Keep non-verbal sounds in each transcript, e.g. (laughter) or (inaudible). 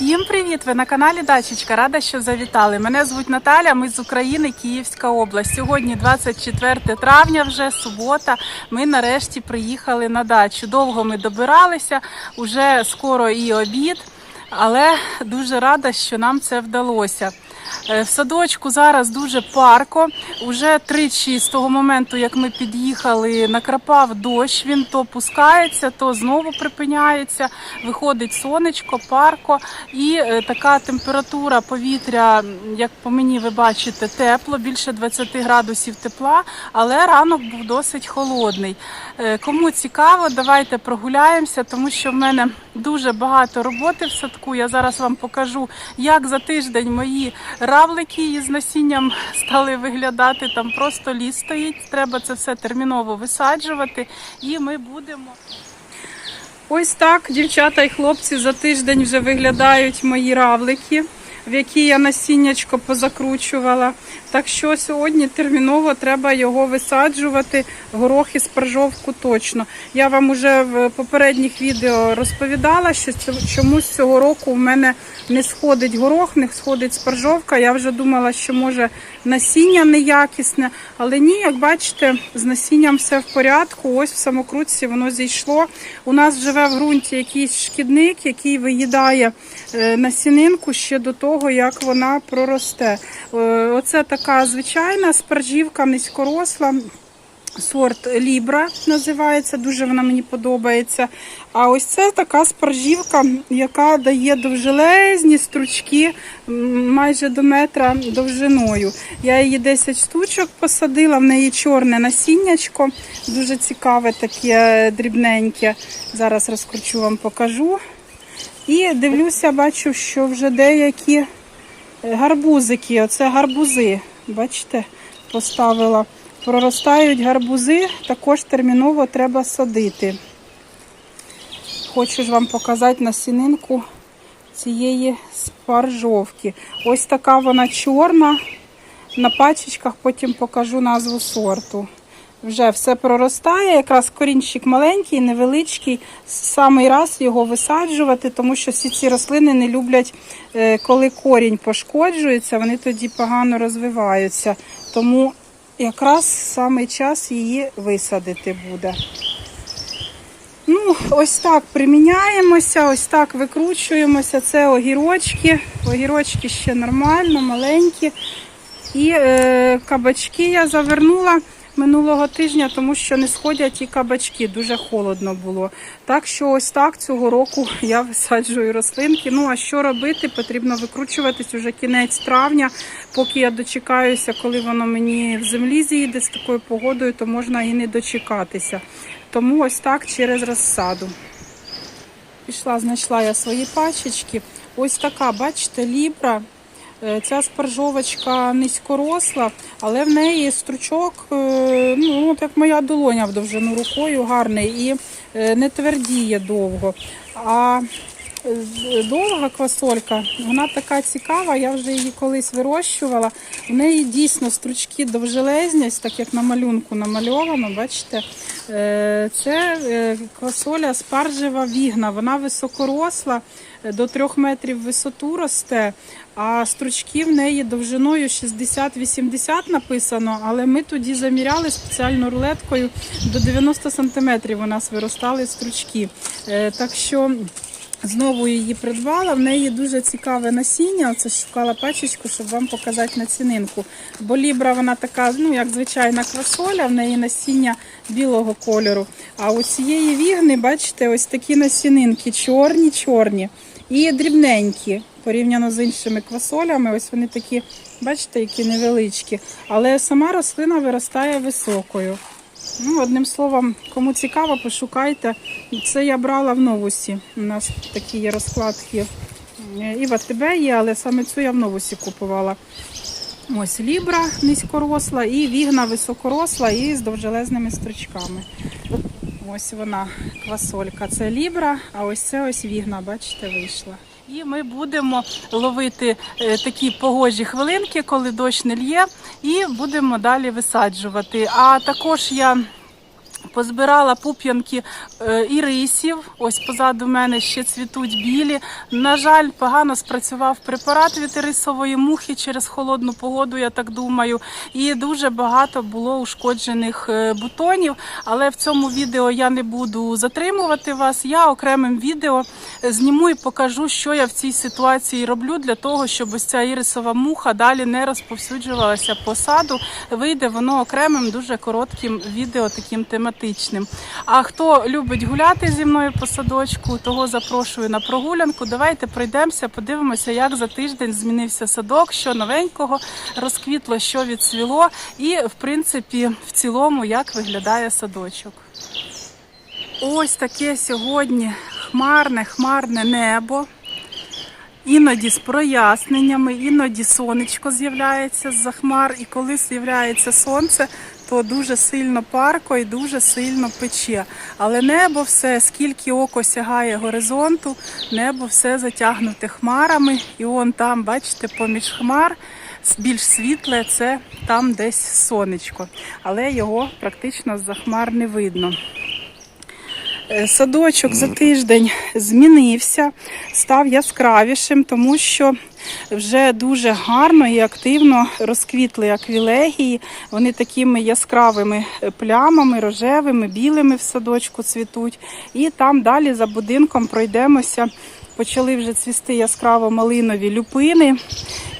Всім привіт! Ви на каналі Дачечка. Рада, що завітали. Мене звуть Наталя. Ми з України, Київська область. Сьогодні 24 травня, вже субота. Ми нарешті приїхали на дачу. Довго ми добиралися, уже скоро і обід, але дуже рада, що нам це вдалося. Е, В садочку зараз дуже парко. Уже тричі з того моменту, як ми під'їхали, накрапав дощ. Він то пускається, то знову припиняється. Виходить сонечко, парко, і е, така температура повітря, як по мені ви бачите, тепло, більше 20 градусів тепла, але ранок був досить холодний. Е, Кому цікаво, давайте прогуляємося, тому що в мене дуже багато роботи в садку. Я зараз вам покажу, як за тиждень мої равлики із насінням стали виглядати. Там просто ліс стоїть. Треба це все терміново висаджувати, і ми будемо. Ось так, дівчата і хлопці, за тиждень вже виглядають мої равлики, в які я насіннячко позакручувала. Так що сьогодні терміново треба його висаджувати, горох і спаржовку точно. Я вам уже в попередніх відео розповідала, що чомусь цього року в мене не сходить горох, не сходить спаржовка. Я вже думала, що може насіння неякісне, але ні, як бачите, з насінням все в порядку. Ось в самокрутці воно зійшло. У нас живе в ґрунті якийсь шкідник, який виїдає е, насінинку ще до того, як вона проросте. Е, Оце така звичайна спаржівка низькоросла. Сорт Лібра називається, дуже вона мені подобається. А ось це така спаржівка, яка дає довжелезні стручки майже до метра довжиною. Я її 10 штучок посадила, в неї чорне насіннячко, дуже цікаве таке дрібненьке. Зараз розкручу вам покажу. І дивлюся, бачу, що вже деякі е, гарбузики, оце гарбузи, бачите, поставила. Проростають гарбузи, також терміново треба садити. Хочу ж вам показати насінинку цієї спаржовки. Ось така вона чорна. На пачечках потім покажу назву сорту. Вже все проростає, якраз корінчик маленький, невеличкий. Самий раз його висаджувати, тому що всі ці рослини не люблять, е, коли корінь пошкоджується, вони тоді погано розвиваються. Тому якраз саме час її висадити буде. Ну, ось так приміняємося, ось так викручуємося. Це огірочки. Огірочки ще нормально, маленькі. І е, кабачки я завернула минулого тижня, тому що не сходять і кабачки, дуже холодно було. Так що ось так цього року (laughs) я висаджую рослинки. Ну а що робити? Потрібно викручуватись уже кінець травня. Поки я дочекаюся, коли воно мені в землі зійде з такою погодою, то можна і не дочекатися. Тому ось так через розсаду. Пішла, знайшла я свої пачечки. Ось така, бачите, лібра. Е, Ця спаржовочка низькоросла, але в неї стручок, е, ну, от як моя долоня в довжину рукою, гарний і е, не твердіє довго. А довга квасолька, вона така цікава, я вже її колись вирощувала. В неї дійсно стручки довжелезність, так як на малюнку намальовано, бачите. Е, Це е, квасоля спаржева вігна, вона високоросла, е, до 3 метрів висоту росте, а стручки в неї довжиною 60-80 написано, але ми тоді заміряли спеціально рулеткою до 90 сантиметрів у нас виростали стручки. Так що Знову її придбала. В неї дуже цікаве насіння. Оце шукала пачечку, щоб вам показати націнинку. Бо лібра вона така, ну як звичайна квасоля, в неї насіння білого кольору. А у цієї вігни, бачите, ось такі насінинки, чорні, чорні і дрібненькі. Порівняно з іншими квасолями, ось вони такі, бачите, які невеличкі. Але сама рослина виростає високою. Ну, одним словом, кому цікаво, пошукайте. Це я брала в новусі. У нас такі є розкладки. Е, І в АТБ є, але саме цю я в новусі купувала. Ось лібра низькоросла і вігна високоросла і з довжелезними стручками. Ось вона, квасолька. Це лібра, а ось це ось вігна, бачите, вийшла. І ми будемо ловити е, такі погожі хвилинки, коли дощ не лє, і будемо далі висаджувати. А також я Позбирала пуп'янки е, ірисів. Ось позаду мене ще цвітуть білі. На жаль, погано спрацював препарат від ірисової мухи через холодну погоду, я так думаю. І дуже багато було ушкоджених е, бутонів. Але в цьому відео я не буду затримувати вас. Я окремим відео е, зніму і покажу, що я в цій ситуації роблю для того, щоб ось ця ірисова муха далі не розповсюджувалася по саду. Вийде воно окремим, дуже коротким відео, таким тематичним. А хто любить гуляти зі мною по садочку, того запрошую на прогулянку. Давайте пройдемося, подивимося, як за тиждень змінився садок, що новенького розквітло, що відцвіло, і в принципі в цілому як виглядає садочок. Ось таке сьогодні хмарне, хмарне небо. Іноді з проясненнями, іноді сонечко з'являється з-за хмар, і коли з'являється сонце, то дуже сильно парко і дуже сильно пече. Але небо все, скільки око сягає горизонту, небо все затягнуте хмарами. І он там, бачите, поміж хмар більш світле це там десь сонечко. Але його практично з-за хмар не видно. Е, Садочок за тиждень змінився, став яскравішим, тому що вже дуже гарно і активно розквітли аквілегії. Вони такими яскравими е, плямами, рожевими, білими в садочку цвітуть. І там далі за будинком пройдемося. Почали вже цвісти яскраво малинові люпини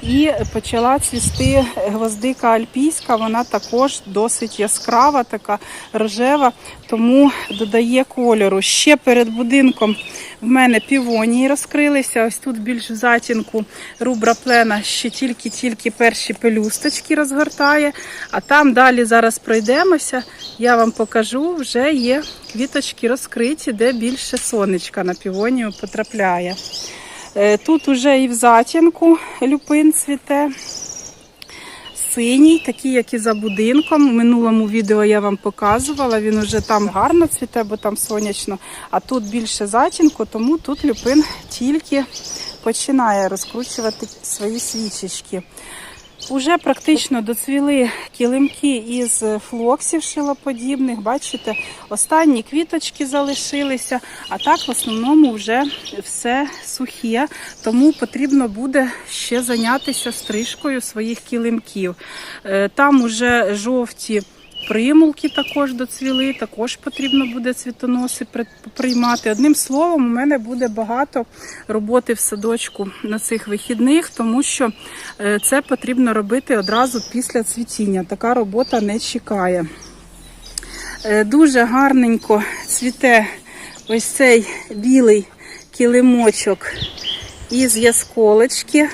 і почала цвісти гвоздика альпійська. Вона також досить яскрава, така рожева, тому додає кольору. Ще перед будинком в мене півонії розкрилися. Ось тут більш в затінку рубра плена ще тільки-тільки перші пелюсточки розгортає. А там далі зараз пройдемося. Я вам покажу, вже є квіточки розкриті, де більше сонечка на півонію потрапляє. Е, Тут уже і в затінку люпин цвіте. Синій, такий, як і за будинком. У минулому відео я вам показувала. Він уже там гарно цвіте, бо там сонячно. А тут більше затінку, тому тут люпин тільки починає розкручувати свої свічечки. Уже практично доцвіли килимки із флоксів шилоподібних. Бачите, останні квіточки залишилися, а так в основному вже все сухе, тому потрібно буде ще зайнятися стрижкою своїх килимків. Е, Там уже жовті. Примулки також доцвіли, також потрібно буде цвітоноси приймати. Одним словом, у мене буде багато роботи в садочку на цих вихідних, тому що е, це потрібно робити одразу після цвітіння. Така робота не чекає. Е, Дуже гарненько цвіте ось цей білий килимочок із ясколочки.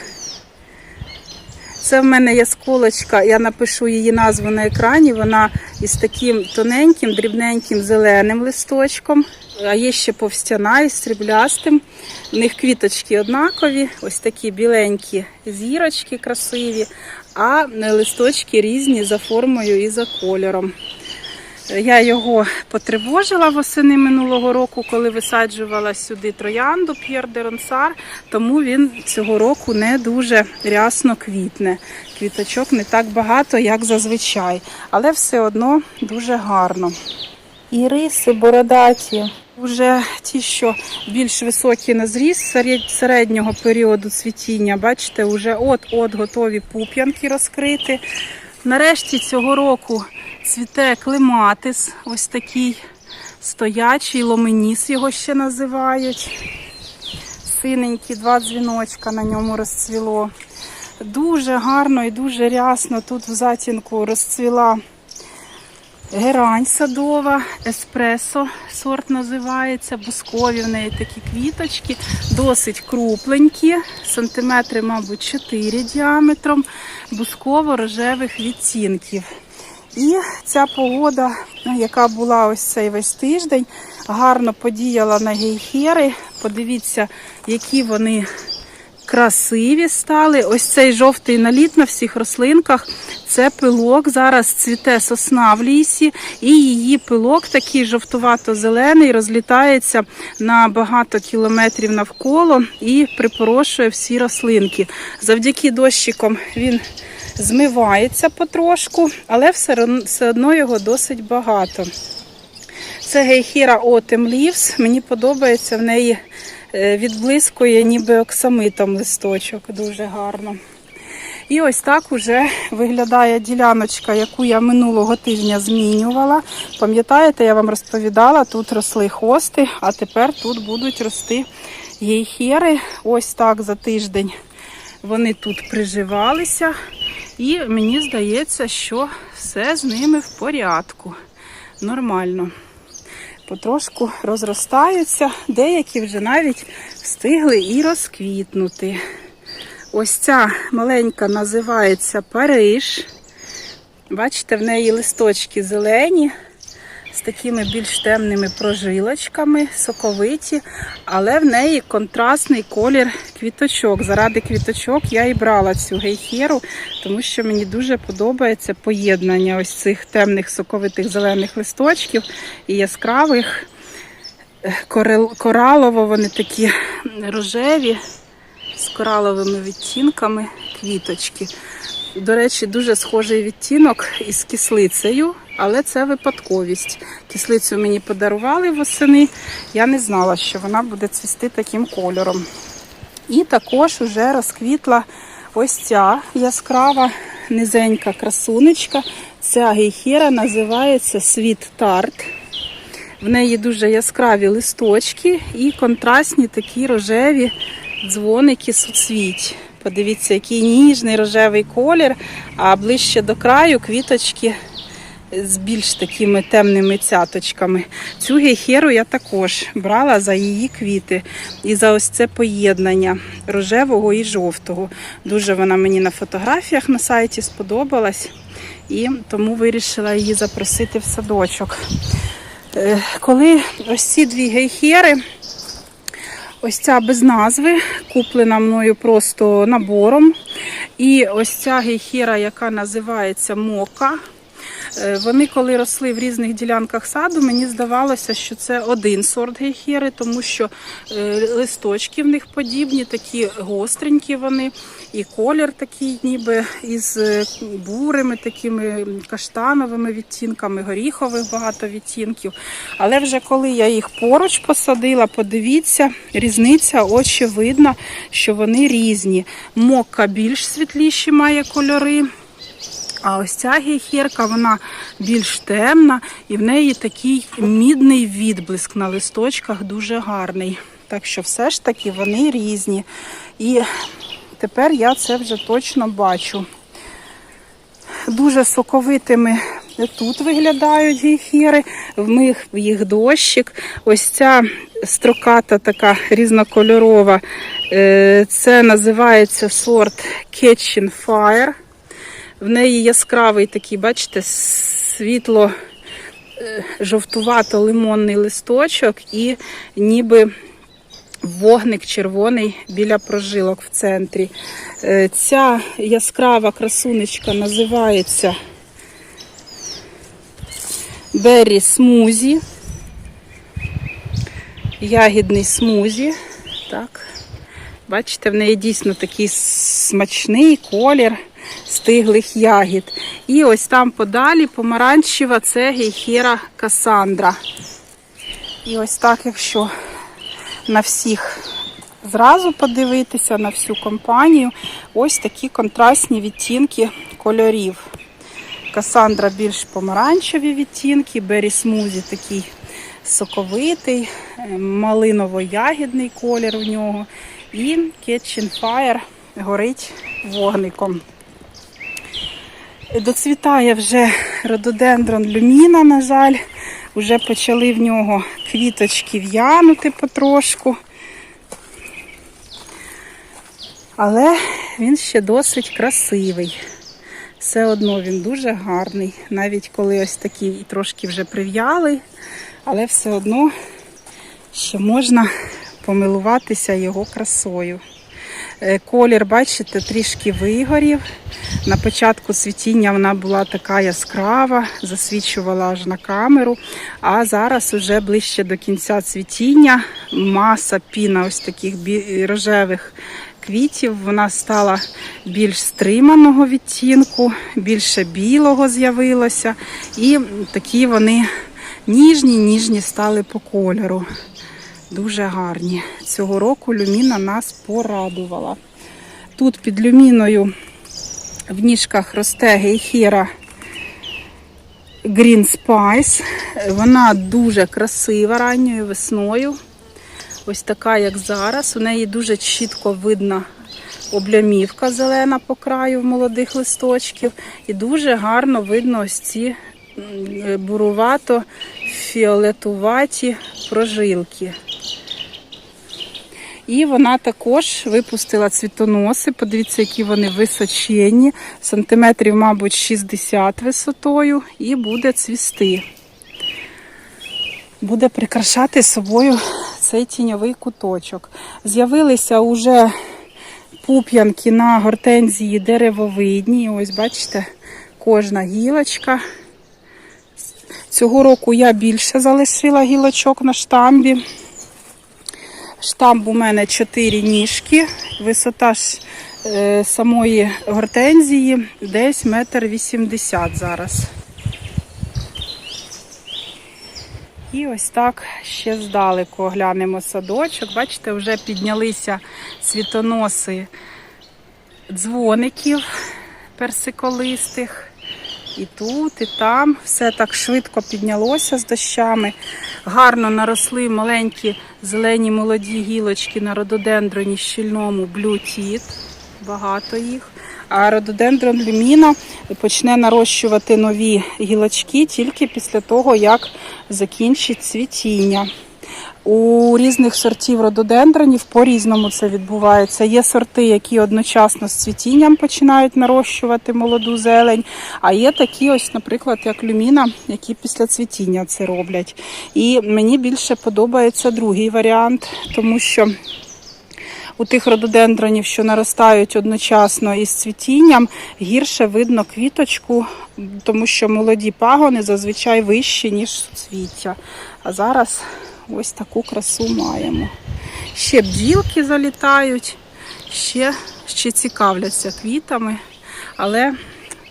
Це в мене ясколочка, я напишу її назву на екрані. Вона із таким тоненьким, дрібненьким зеленим листочком. А є ще повстяна із сріблястим. В них квіточки однакові, ось такі біленькі зірочки красиві, а листочки різні за формою і за кольором. Я його потривожила восени минулого року, коли висаджувала сюди троянду П'єр де Ронсар, тому він цього року не дуже рясно квітне. Квіточок не так багато, як зазвичай, але все одно дуже гарно. Іриси бородаті. Вже ті, що більш високі на серед- середнього періоду цвітіння, бачите, вже от-от готові пуп'янки розкрити. Нарешті цього року цвіте клематис, ось такий стоячий, ломеніс його ще називають. Синенький, два дзвіночка на ньому розцвіло. Дуже гарно і дуже рясно тут в затінку розцвіла герань садова, еспресо сорт називається, бускові в неї такі квіточки, досить крупленькі, сантиметри, мабуть, 4 діаметром, бусково-рожевих відтінків. І ця погода, яка була ось цей весь тиждень, гарно подіяла на гейхери. Подивіться, які вони красиві стали. Ось цей жовтий наліт на всіх рослинках. Це пилок. Зараз цвіте сосна в лісі, і її пилок такий жовтувато-зелений, розлітається на багато кілометрів навколо і припорошує всі рослинки. Завдяки дощикам він змивається потрошку, але все одно його досить багато. Це гейхіра Autumn Leaves. Мені подобається в неї е, відблискує ніби оксамитом листочок. Дуже гарно. І ось так уже виглядає діляночка, яку я минулого тижня змінювала. Пам'ятаєте, я вам розповідала, тут росли хости, а тепер тут будуть рости гейхери. Ось так за тиждень вони тут приживалися. І мені здається, що все з ними в порядку. Нормально. Потрошку розростаються, деякі вже навіть встигли і розквітнути. Ось ця маленька називається Париж. Бачите, в неї листочки зелені, з такими більш темними прожилочками, соковиті, але в неї контрастний колір квіточок. Заради квіточок я і брала цю гейхеру, тому що мені дуже подобається поєднання ось цих темних соковитих зелених листочків і яскравих. Коралово вони такі рожеві з кораловими відтінками квіточки. До речі, дуже схожий відтінок із кислицею, але це випадковість. Кислицю мені подарували восени. Я не знала, що вона буде цвісти таким кольором. І також вже розквітла ось ця яскрава низенька красунечка. Ця гейхера називається Світ Тарт. В неї дуже яскраві листочки і контрастні такі рожеві дзвоники суцвіть. Подивіться, який ніжний рожевий колір, а ближче до краю квіточки з більш такими темними цяточками. Цю гейхеру я також брала за її квіти і за ось це поєднання рожевого і жовтого. Дуже вона мені на фотографіях на сайті сподобалась, і тому вирішила її запросити в садочок. Е, Коли ось ці дві гейхери, ось ця без назви, куплена мною просто набором. І ось ця гейхера, яка називається Мока. Е, Вони, коли росли в різних ділянках саду, мені здавалося, що це один сорт гейхери, тому що е, листочки в них подібні, такі гостренькі вони, і колір такий, ніби із е, бурими, такими каштановими відтінками, горіхових багато відтінків. Але вже коли я їх поруч посадила, подивіться, різниця очевидна, що вони різні. Мокка більш світліші має кольори. А ось ця гейхерка, вона більш темна і в неї такий мідний відблиск на листочках дуже гарний. Так що все ж таки вони різні. І тепер я це вже точно бачу. Дуже соковитими тут виглядають гейхери, в них їх дощик. Ось ця строката така різнокольорова. е, Це називається сорт Catching Fire. В неї яскравий такий, бачите, світло е, жовтувато-лимонний листочок і ніби вогник червоний біля прожилок в центрі. Е, Ця яскрава красунечка називається Беррі Смузі. Ягідний смузі. Так. Бачите, в неї дійсно такий смачний колір стиглих ягід. І ось там подалі помаранчева це гейхера Касандра. І ось так, якщо на всіх зразу подивитися, на всю компанію, ось такі контрастні відтінки кольорів. Касандра більш помаранчеві відтінки, Бері Смузі такий соковитий, е, малиново-ягідний колір в нього. І Kitchen Fire горить вогником. Доцвітає вже рододендрон люміна, на жаль. Вже почали в нього квіточки в'янути потрошку. Але він ще досить красивий. Все одно він дуже гарний. Навіть коли ось такі трошки вже прив'яли, але все одно ще можна помилуватися його красою. Е, Колір, бачите, трішки вигорів. На початку цвітіння вона була така яскрава, засвічувала аж на камеру. А зараз уже ближче до кінця цвітіння маса піна ось таких рожевих квітів. Вона стала більш стриманого відтінку, більше білого з'явилося. І такі вони ніжні, ніжні стали по кольору. Дуже гарні. Цього року люміна нас порадувала. Тут під люміною в ніжках росте гейхера Green Spice. Вона дуже красива ранньою весною. Ось така, як зараз. У неї дуже чітко видна облямівка зелена по краю молодих листочків. І дуже гарно видно ось ці бурувато фіолетуваті прожилки. І вона також випустила цвітоноси. Подивіться, які вони височенні, сантиметрів, мабуть, 60 висотою, і буде цвісти. Буде прикрашати собою цей тіньовий куточок. З'явилися уже пуп'янки на гортензії деревовидні. Ось бачите, кожна гілочка. Цього року я більше залишила гілочок на штамбі. Штамб у мене 4 ніжки, висота ж е, самої гортензії десь метр вісімдесят зараз. І ось так ще здалеку оглянемо садочок. Бачите, вже піднялися світоноси дзвоників персиколистих. І тут, і там все так швидко піднялося з дощами. Гарно наросли маленькі зелені молоді гілочки на рододендроні щільному блютіт. Багато їх. А рододендрон люміна почне нарощувати нові гілочки тільки після того, як закінчить цвітіння. У різних сортів рододендронів по-різному це відбувається. Є сорти, які одночасно з цвітінням починають нарощувати молоду зелень, а є такі, ось, наприклад, як люміна, які після цвітіння це роблять. І мені більше подобається другий варіант, тому що у тих рододендронів, що наростають одночасно із цвітінням, гірше видно квіточку, тому що молоді пагони зазвичай вищі, ніж суцвіття. А зараз ось таку красу маємо. Ще бджілки залітають, ще, ще цікавляться квітами, але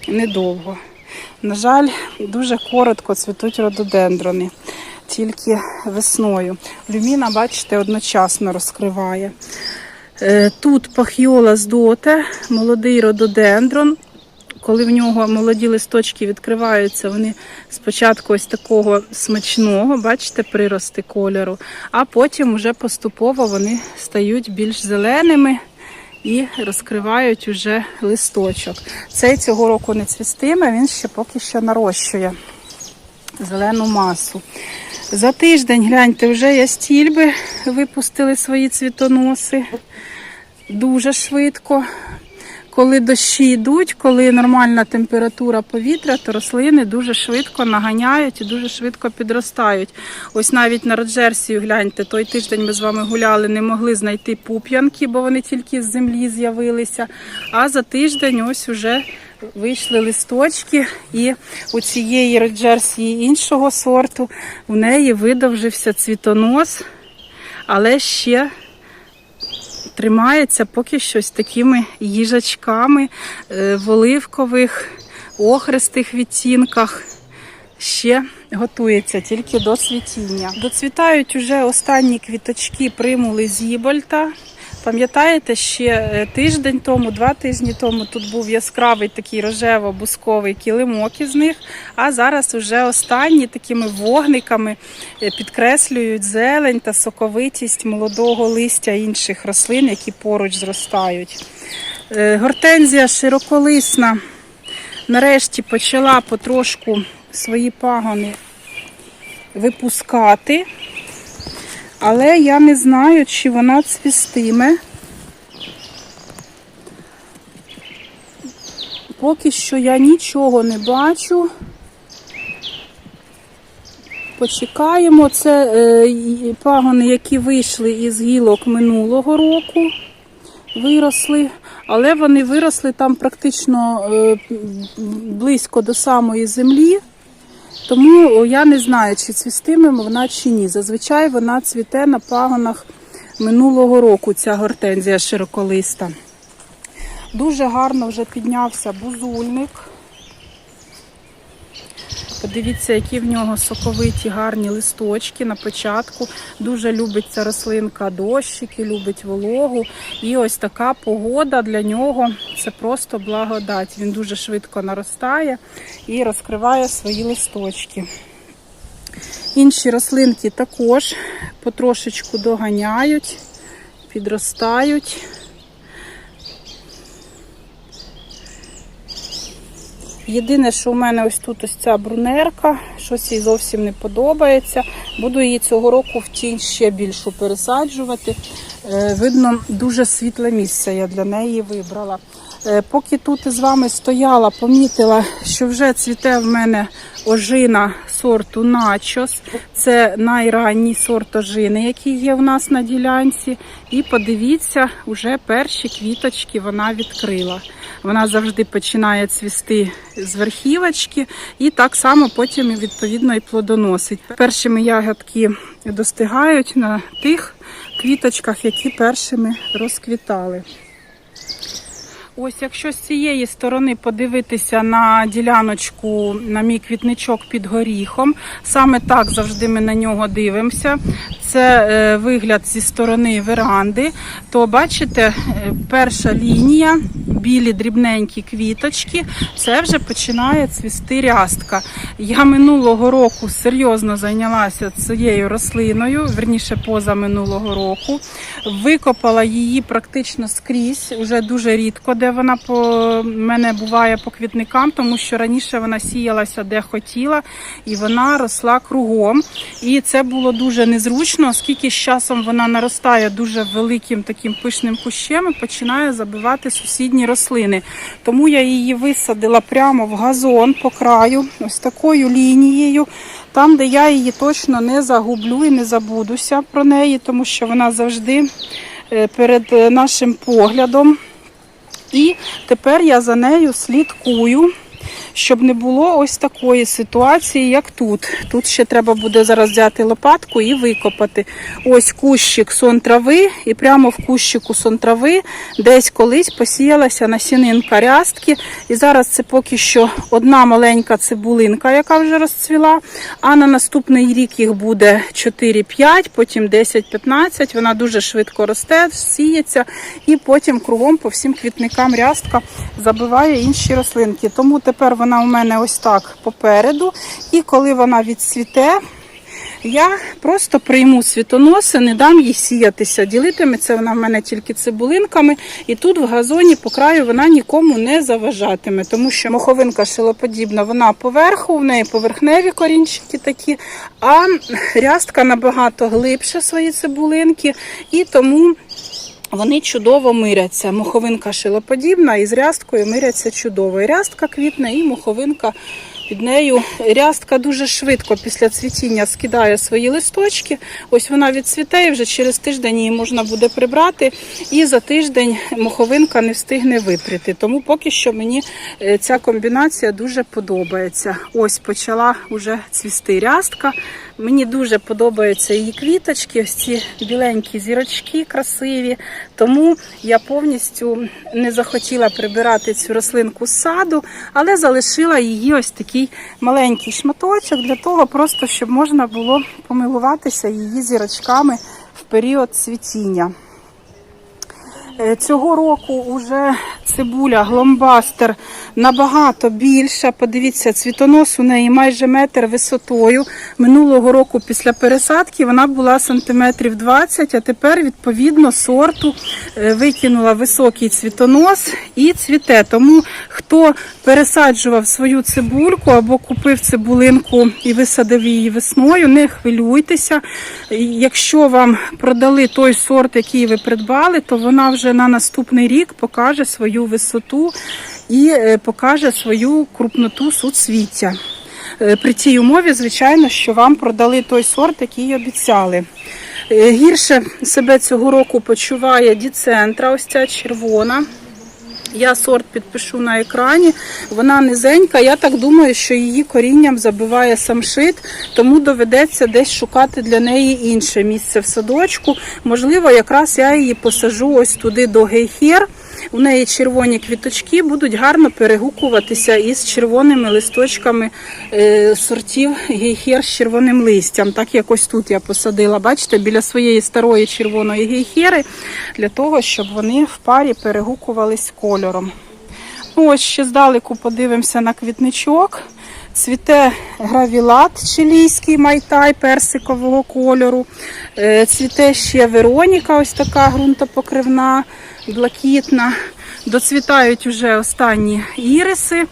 недовго. На жаль, дуже коротко цвітуть рододендрони, тільки весною. Люміна, бачите, одночасно розкриває. Е, Тут пахіола з доте, молодий рододендрон. Коли в нього молоді листочки відкриваються, вони спочатку ось такого смачного, бачите, прирости кольору, а потім вже поступово вони стають більш зеленими і розкривають уже листочок. Цей цього року не цвістиме, він ще поки що нарощує зелену масу. За тиждень, гляньте, вже ястільби випустили свої цвітоноси дуже швидко. Коли дощі йдуть, коли нормальна температура повітря, то рослини дуже швидко наганяють і дуже швидко підростають. Ось навіть на Роджерсію, гляньте, той тиждень ми з вами гуляли, не могли знайти пуп'янки, бо вони тільки з землі з'явилися. А за тиждень ось уже вийшли листочки, і у цієї Роджерсії іншого сорту в неї видовжився цвітонос, але ще тримається поки що з такими їжачками е, в оливкових, охристих відтінках. Ще готується тільки до цвітіння. Доцвітають уже останні квіточки примули зібольта. Пам'ятаєте, ще е, тиждень тому, два тижні тому тут був яскравий такий рожево-бусковий килимок із них, а зараз вже останні такими вогниками е, підкреслюють зелень та соковитість молодого листя інших рослин, які поруч зростають. Е, Гортензія широколисна нарешті почала потрошку свої пагони випускати. Але я не знаю, чи вона цвістиме. Поки що я нічого не бачу. Почекаємо. Це е, пагони, які вийшли із гілок минулого року, виросли, але вони виросли там практично е, близько до самої землі. Тому я не знаю, чи цвістиме вона чи ні. Зазвичай вона цвіте на пагонах минулого року, ця гортензія широколиста. Дуже гарно вже піднявся бузульник. Подивіться, які в нього соковиті гарні листочки на початку. Дуже любить ця рослинка дощики, любить вологу. І ось така погода для нього це просто благодать. Він дуже швидко наростає і розкриває свої листочки. Інші рослинки також потрошечку доганяють, підростають. Єдине, що у мене ось тут ось ця брунерка, щось їй зовсім не подобається. Буду її цього року в тінь ще більшу пересаджувати. Е, Видно, дуже світле місце я для неї вибрала. Е, Поки тут із вами стояла, помітила, що вже цвіте в мене ожина сорту Начос. Це найранній сорт ожини, який є в нас на ділянці. І подивіться, вже перші квіточки вона відкрила. Вона завжди починає цвісти з верхівочки і так само потім відповідно і плодоносить. Першими ягодки достигають на тих квіточках, які першими розквітали. Ось, якщо з цієї сторони подивитися на діляночку, на мій квітничок під горіхом, саме так завжди ми на нього дивимося. Це е, вигляд зі сторони веранди. То бачите, е, перша лінія, білі дрібненькі квіточки, це вже починає цвісти рястка. Я минулого року серйозно зайнялася цією рослиною, верніше поза минулого року. Викопала її практично скрізь, уже дуже рідко, де вона по мене буває по квітникам, тому що раніше вона сіялася де хотіла, і вона росла кругом. І це було дуже незручно, оскільки з часом вона наростає дуже великим таким пишним кущем і починає забивати сусідні рослини. Тому я її висадила прямо в газон по краю, ось такою лінією. Там, де я її точно не загублю і не забудуся про неї, тому що вона завжди е, перед е, нашим поглядом. І тепер я за нею слідкую, щоб не було ось такої ситуації, як тут. Тут ще треба буде зараз взяти лопатку і викопати. Ось кущик сон трави, і прямо в кущику сон трави десь колись посіялася насінинка рястки. І зараз це поки що одна маленька цибулинка, яка вже розцвіла. А на наступний рік їх буде 4-5, потім 10-15. Вона дуже швидко росте, сіється, і потім кругом по всім квітникам рястка забиває інші рослинки. Тому тепер вона у мене ось так попереду. І коли вона відцвіте, я просто прийму світоноси, не дам їй сіятися. Ділитиметься вона в мене тільки цибулинками, і тут в газоні по краю вона нікому не заважатиме, тому що моховинка шилоподібна, вона поверху, в неї поверхневі корінчики такі, а рястка набагато глибше свої цибулинки, і тому. Вони чудово миряться. Моховинка шилоподібна і з рясткою миряться чудово. І рястка квітне, і моховинка під нею. Рястка дуже швидко після цвітіння скидає свої листочки. Ось вона відцвіте, і вже через тиждень її можна буде прибрати. І за тиждень моховинка не встигне випріти. Тому поки що мені е, ця комбінація дуже подобається. Ось почала вже цвісти рястка. Мені дуже подобаються її квіточки, ось ці біленькі зірочки красиві. Тому я повністю не захотіла прибирати цю рослинку з саду, але залишила її ось такий маленький шматочок для того, просто щоб можна було помилуватися її зірочками в період цвітіння. Е, Цього року вже цибуля гломбастер набагато більша. Подивіться, цвітонос у неї майже метр висотою. Минулого року після пересадки вона була сантиметрів 20, а тепер відповідно сорту е, викинула високий цвітонос і цвіте. Тому хто пересаджував свою цибульку або купив цибулинку і висадив її весною, не хвилюйтеся. Якщо вам продали той сорт, який ви придбали, то вона вже на наступний рік покаже свою висоту і е, покаже свою крупноту суцвіття. Е, При цій умові, звичайно, що вам продали той сорт, який обіцяли. Е, Гірше себе цього року почуває діцентра, ось ця червона. Я сорт підпишу на екрані. Вона низенька. Я так думаю, що її корінням забиває самшит, тому доведеться десь шукати для неї інше місце в садочку. Можливо, якраз я її посажу ось туди до гейхер. У неї червоні квіточки будуть гарно перегукуватися із червоними листочками е, сортів гейхер з червоним листям. Так як ось тут я посадила, бачите, біля своєї старої червоної гейхери, для того, щоб вони в парі перегукувались кольором. Ну, ось ще здалеку подивимося на квітничок. Цвіте гравілат чилійський майтай персикового кольору. Е, Цвіте ще Вероніка, ось така ґрунтопокривна, блакітна. Доцвітають вже останні іриси.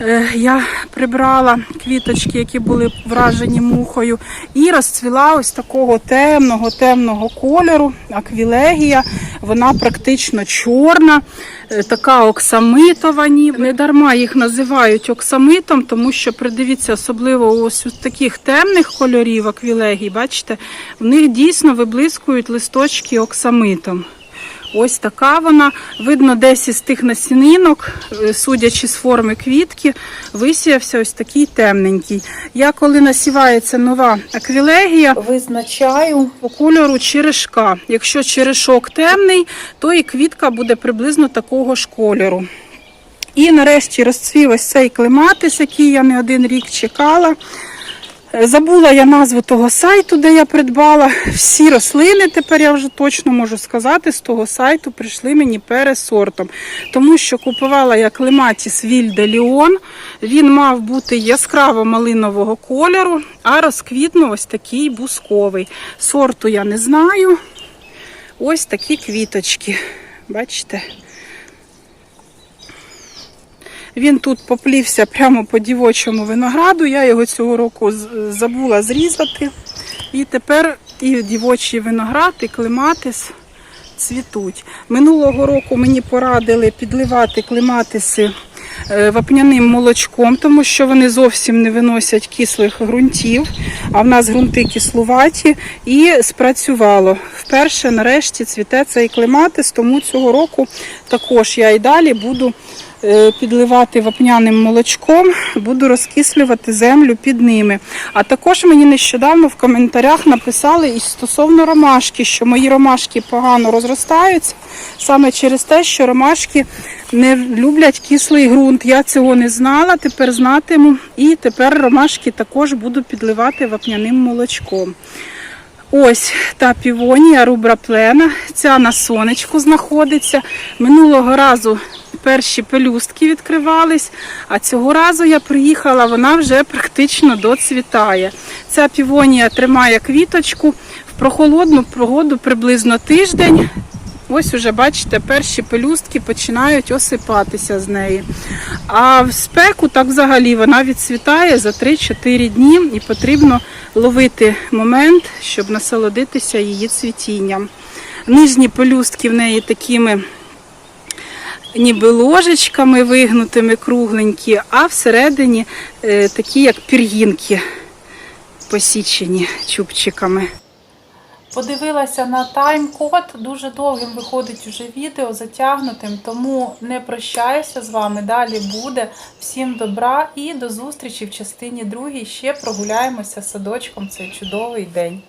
Е, Я прибрала квіточки, які були вражені мухою, і розцвіла ось такого темного, темного кольору, аквілегія. Вона практично чорна, е, така оксамитова. ніби. Не дарма їх називають оксамитом, тому що придивіться, особливо ось у таких темних кольорів аквілегій, бачите, в них дійсно виблискують листочки оксамитом. Ось така вона. Видно, десь із тих насінинок, е, судячи з форми квітки, висіявся ось такий темненький. Я коли насівається нова аквілегія, визначаю по кольору черешка. Якщо черешок темний, то і квітка буде приблизно такого ж кольору. І нарешті розцвів ось цей клематис, який я не один рік чекала. Е, Забула я назву того сайту, де я придбала. Всі рослини, тепер я вже точно можу сказати, з того сайту прийшли мені пересортом. Тому що купувала я клематіс Віль де Ліон. Він мав бути яскраво малинового кольору, а розквітнув ось такий бусковий. Сорту я не знаю. Ось такі квіточки. Бачите? Він тут поплівся прямо по дівочому винограду. Я його цього року забула зрізати. І тепер і дівочий виноград, і клематис цвітуть. Минулого року мені порадили підливати клематиси е, вапняним молочком, тому що вони зовсім не виносять кислих ґрунтів, а в нас ґрунти кислуваті, і спрацювало. Вперше нарешті цвіте цей клематис, тому цього року також я і далі буду підливати вапняним молочком, буду розкислювати землю під ними. А також мені нещодавно в коментарях написали і стосовно ромашки, що мої ромашки погано розростаються саме через те, що ромашки не люблять кислий ґрунт. Я цього не знала, тепер знатиму. І тепер ромашки також буду підливати вапняним молочком. Ось та півонія рубра плена. Ця на сонечку знаходиться. Минулого разу перші пелюстки відкривались, а цього разу я приїхала, вона вже практично доцвітає. Ця півонія тримає квіточку в прохолодну погоду приблизно тиждень. Ось уже бачите, перші пелюстки починають осипатися з неї. А в спеку так взагалі вона відцвітає за 3-4 дні і потрібно ловити момент, щоб насолодитися її цвітінням. Нижні пелюстки в неї такими ніби ложечками вигнутими, кругленькі, а всередині е, такі, як пір'їнки, посічені чубчиками. Подивилася на тайм-код, дуже довгим виходить уже відео, затягнутим, тому не прощаюся з вами. Далі буде. Всім добра і до зустрічі в частині 2. Ще прогуляємося садочком цей чудовий день.